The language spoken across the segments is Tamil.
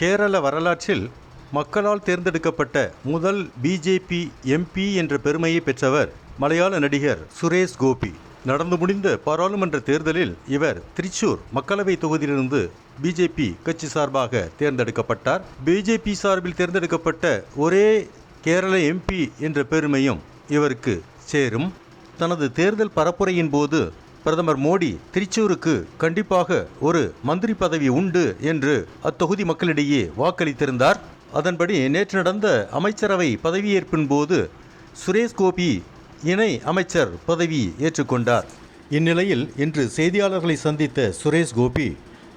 கேரள வரலாற்றில் மக்களால் தேர்ந்தெடுக்கப்பட்ட முதல் பிஜேபி எம்பி என்ற பெருமையை பெற்றவர் மலையாள நடிகர் சுரேஷ் கோபி. நடந்து முடிந்த பாராளுமன்ற தேர்தலில் இவர் திருச்சூர் மக்களவை தொகுதியிலிருந்து பிஜேபி கட்சி சார்பாக தேர்ந்தெடுக்கப்பட்டார். பிஜேபி சார்பில் தேர்ந்தெடுக்கப்பட்ட ஒரே கேரள எம்பி என்ற பெருமையும் இவருக்கு சேரும். தனது தேர்தல் பரப்புரையின் போது பிரதமர் மோடி திருச்சூருக்கு கண்டிப்பாக ஒரு மந்திரி பதவி உண்டு என்று அத்தொகுதி மக்களிடையே வாக்களித்திருந்தார். அதன்படி நேற்று நடந்த அமைச்சரவை பதவியேற்பின் போது சுரேஷ் கோபி இணை அமைச்சர் பதவி ஏற்றுக்கொண்டார். இந்நிலையில் இன்று செய்தியாளர்களை சந்தித்த சுரேஷ் கோபி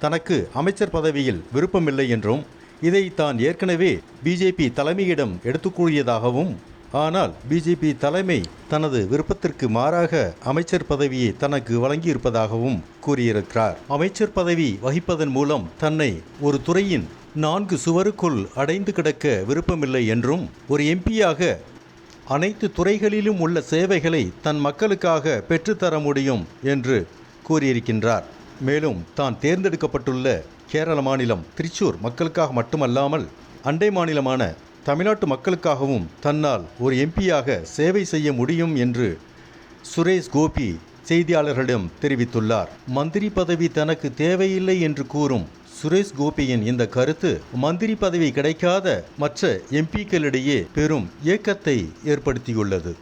தனக்கு அமைச்சர் பதவியில் விருப்பமில்லை என்றும் இதை தான் ஏற்கனவே பிஜேபி தலைமையிடம் எடுத்துக்கூறியதாகவும் ஆனால் பிஜேபி தலைமை தனது விருப்பத்திற்கு மாறாக அமைச்சர் பதவியை தனக்கு வழங்கியிருப்பதாகவும் கூறியிருக்கிறார். அமைச்சர் பதவி வகிப்பதன் மூலம் தன்னை ஒரு துறையின் நான்கு சுவருக்குள் அடைந்து கிடக்க விருப்பமில்லை என்றும் ஒரு எம்பியாக அனைத்து துறைகளிலும் உள்ள சேவைகளை தன் மக்களுக்காக பெற்றுத்தர முடியும் என்று கூறியிருக்கின்றார். மேலும் தான் தேர்ந்தெடுக்கப்பட்டுள்ள கேரள மாநிலம் திருச்சூர் மக்களுக்காக மட்டுமல்லாமல் அண்டை மாநிலமான தமிழ்நாட்டு மக்களுக்காகவும் தன்னால் ஒரு எம்பியாக சேவை செய்ய முடியும் என்று சுரேஷ் கோபி செய்தியாளர்களிடம் தெரிவித்துள்ளார். மந்திரி பதவி தனக்கு தேவையில்லை என்று கூறும் சுரேஷ் கோபியின் இந்த கருத்து மந்திரி பதவி கிடைக்காத மற்ற எம்பிக்களிடையே பெரும் ஏக்கத்தை ஏற்படுத்தியுள்ளது.